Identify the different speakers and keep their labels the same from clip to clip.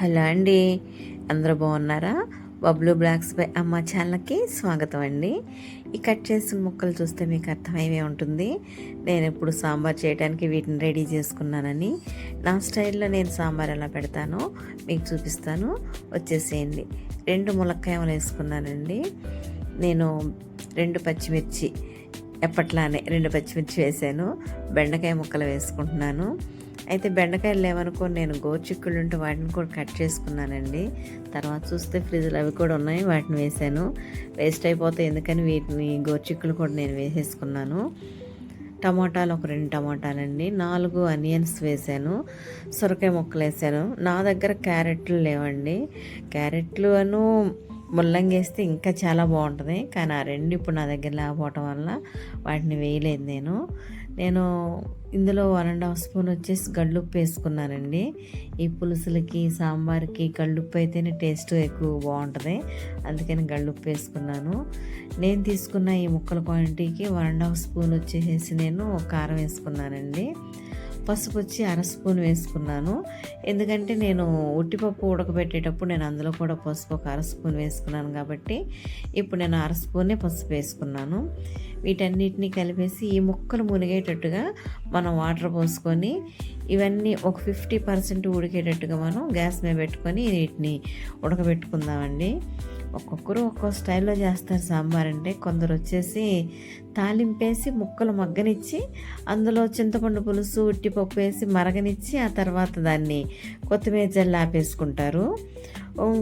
Speaker 1: Hello అండి. అందరూ బాగున్నారా? బబ్లూ బ్లాక్స్ బై అమ్మ ఛానల్కి స్వాగతం అండి. ఈ కట్ చేసిన ముక్కలు చూస్తే మీకు అర్థమయ్యే ఉంటుంది. నేను ఇప్పుడు సాంబార్ చేయడానికి వీటిని రెడీ చేసుకున్నానని. నా స్టైల్లో నేను సాంబార్ ఎలా పెడతానో మీకు చూపిస్తాను. వచ్చేసేయండి. రెండు ములక్కాయలు వేసుకున్నానండి. నేను రెండు పచ్చిమిర్చి ఎప్పట్లానే రెండు పచ్చిమిర్చి వేసాను. బెండకాయ ముక్కలు వేసుకుంటున్నాను. అయితే బెండకాయలు లేవనుకో నేను గోచిక్కులు ఉంటే వాటిని కూడా కట్ చేసుకున్నానండి. తర్వాత చూస్తే ఫ్రిడ్జ్లు అవి కూడా ఉన్నాయి వాటిని వేసాను. వేస్ట్ అయిపోతాయి ఎందుకని వీటిని గోచిక్కులు కూడా నేను వేసేసుకున్నాను. టమాటాలు ఒక రెండు టమాటాలండి నాలుగు అనియన్స్ వేసాను సొరకాయ ముక్కలు వేసాను. నా దగ్గర క్యారెట్లు లేవండి. క్యారెట్లు అను ముల్లంగి వేస్తే ఇంకా చాలా బాగుంటుంది. కానీ ఆ రెండు ఇప్పుడు నా దగ్గర లేకపోవటం వల్ల వాటిని వేయలేదు నేను. నేను ఇందులో వన్ అండ్ హాఫ్ స్పూన్ వచ్చేసి గళ్ళుప్పు వేసుకున్నానండి. ఈ పులుసులకి సాంబార్కి గళ్ళుప్పు అయితేనే టేస్ట్ ఎక్కువ బాగుంటుంది. అందుకని గళ్ళుప్పు వేసుకున్నాను. నేను తీసుకున్న ఈ ముక్కల క్వాంటిటీకి వన్ అండ్ హాఫ్ స్పూన్ వచ్చేసి నేను కారం వేసుకున్నానండి. పసుపు వచ్చి అర స్పూన్ వేసుకున్నాను. ఎందుకంటే నేను ఉట్టిపప్పు ఉడకబెట్టేటప్పుడు నేను అందులో కూడా పసుపు ఒక అర స్పూన్ వేసుకున్నాను కాబట్టి ఇప్పుడు నేను అర స్పూనే పసుపు వేసుకున్నాను. వీటన్నిటిని కలిపేసి ఈ ముక్కలు మునిగేటట్టుగా మనం వాటర్ పోసుకొని ఇవన్నీ ఒక ఫిఫ్టీ పర్సెంట్ ఉడికేటట్టుగా మనం గ్యాస్ మీద పెట్టుకొని వీటిని ఉడకబెట్టుకుందామండి. ఒక్కొక్కరు ఒక్కో స్టైల్లో చేస్తారు సాంబార్ అంటే. కొందరు వచ్చేసి తాలింపేసి ముక్కలు మగ్గనిచ్చి అందులో చింతపండు పులుసు ఉట్టిపప్పు వేసి మరగనిచ్చి ఆ తర్వాత దాన్ని కొత్తిమీర జల్లు ఆపేసుకుంటారు.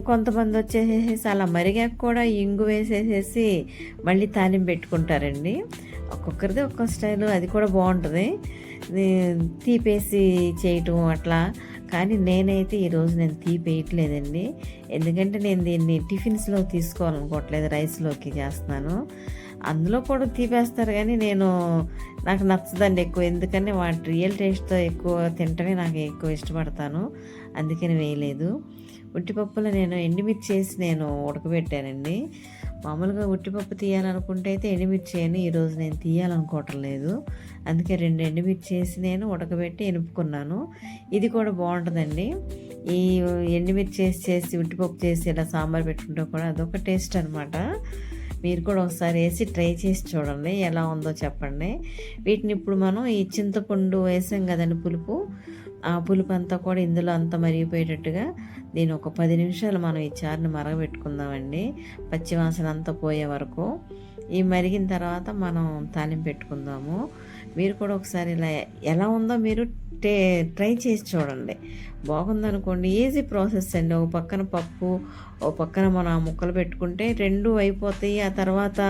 Speaker 1: కొంతమంది వచ్చేసేసి అలా మరిగాక కూడా ఇంగు వేసేసేసి మళ్ళీ తాలింపు పెట్టుకుంటారండి. ఒక్కొక్కరిది ఒక్కొక్క స్టైలు అది కూడా బాగుంటుంది. తీపేసి చేయటం అట్లా. కానీ నేనైతే ఈరోజు నేను తీపేయట్లేదండి. ఎందుకంటే నేను దీన్ని టిఫిన్స్లో తీసుకోవాలనుకోవట్లేదు రైస్లోకి చేస్తున్నాను. అందులో కూడా తీపేస్తారు కానీ నేను నాకు నచ్చదండి ఎక్కువ. ఎందుకని వాటి రియల్ టేస్ట్తో ఎక్కువ తింటమే నాకు ఎక్కువ ఇష్టపడతాను. అందుకని వేయలేదు. ఉట్టిపప్పులో నేను ఎండుమిర్చి వేసి నేను ఉడకబెట్టానండి. మామూలుగా ఉట్టిపప్పు తీయాలనుకుంటే అయితే ఎండుమిర్చి ఈరోజు నేను తీయాలనుకోవటం లేదు. అందుకే రెండు ఎండుమిర్చి వేసి నేను ఉడకబెట్టి ఎనుపుకున్నాను. ఇది కూడా బాగుంటుందండి. ఈ ఎండుమిర్చి చేసి చేసి ఉట్టిపప్పు చేసి ఇలా సాంబార్ పెట్టుకుంటే కూడా అదొక టేస్ట్ అనమాట మీరు కూడా ఒకసారి వేసి ట్రై చేసి చూడండి ఎలా ఉందో చెప్పండి. వీటిని ఇప్పుడు మనం ఈ చింతపండు వేసాం కదండి పులుపు. ఆ పులుపు అంతా కూడా ఇందులో అంతా మరిగిపోయేటట్టుగా దీని ఒక పది నిమిషాలు మనం ఈ చారుని మరగబెట్టుకుందామండి. పచ్చివాసన అంతా పోయే వరకు. ఈ మరిగిన తర్వాత మనం తాలింపు పెట్టుకుందాము. మీరు కూడా ఒకసారి ఇలా ఎలా ఉందో మీరు టే ట్రై చేసి చూడండి. బాగుందనుకోండి. ఈజీ ప్రాసెస్ అండి. ఒక పక్కన పప్పు ఒక పక్కన మనం ఆ ముక్కలు పెట్టుకుంటే రెండు అయిపోతాయి. ఆ తర్వాత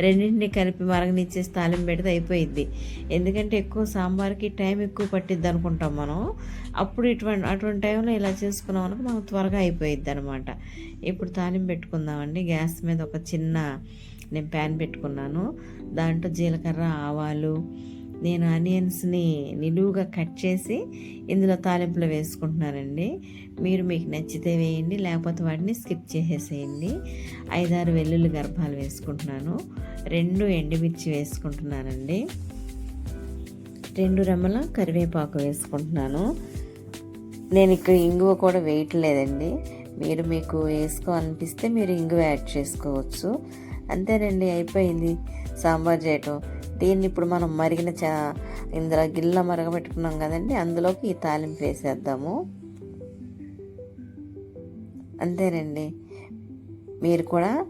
Speaker 1: రెండింటిని కలిపి మరగనిచ్చేసి తాలింపు పెడితే అయిపోయింది ఎందుకంటే ఎక్కువ సాంబార్కి టైం ఎక్కువ పట్టిద్ది అనుకుంటాం మనం. అప్పుడు ఇటువంటి అటువంటి టైంలో ఇలా చేసుకున్నాం అనుకో మనకు త్వరగా అయిపోయిద్ది అనమాట ఇప్పుడు తాలింపు పెట్టుకుందామండి. గ్యాస్ మీద ఒక చిన్న నేను ప్యాన్ పెట్టుకున్నాను. దాంట్లో జీలకర్ర ఆవాలు నేను ఆనియన్స్ని నిలువుగా కట్ చేసి ఇందులో తాలింపులో వేసుకుంటున్నానండి. మీరు మీకు నచ్చితే వేయండి లేకపోతే వాటిని స్కిప్ చేసేసేయండి. ఐదారు వెల్లుల్లి గర్భాలు వేసుకుంటున్నాను. రెండు ఎండుమిర్చి వేసుకుంటున్నానండి. రెండు రెమ్మల కరివేపాకు వేసుకుంటున్నాను. నేను ఇక్కడ ఇంగువ కూడా వేయట్లేదండి. మీరు మీకు వేసుకోవాలనిపిస్తే మీరు ఇంగువ యాడ్ చేసుకోవచ్చు. అంతేనండి అయిపోయింది. సాంబార్ చేయటం దీన్ని ఇప్పుడు మనం మరిగిన చా ఇందులో గిల్ల మరగబెట్టుకున్నాం కదండి అందులోకి ఈ తాలింపు వేసేద్దాము. అంతేనండి. మీరు కూడా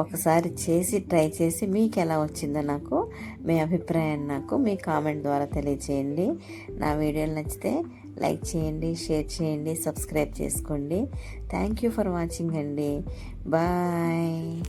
Speaker 1: ఒకసారి చేసి ట్రై చేసి మీకు ఎలా వచ్చిందో నాకు మీ అభిప్రాయాన్ని నాకు మీ కామెంట్ ద్వారా తెలియచేయండి. నా వీడియోలు నచ్చితే లైక్ చేయండి షేర్ చేయండి సబ్స్క్రైబ్ చేసుకోండి. థ్యాంక్ యూ ఫర్ వాచింగ్ అండి. బాయ్.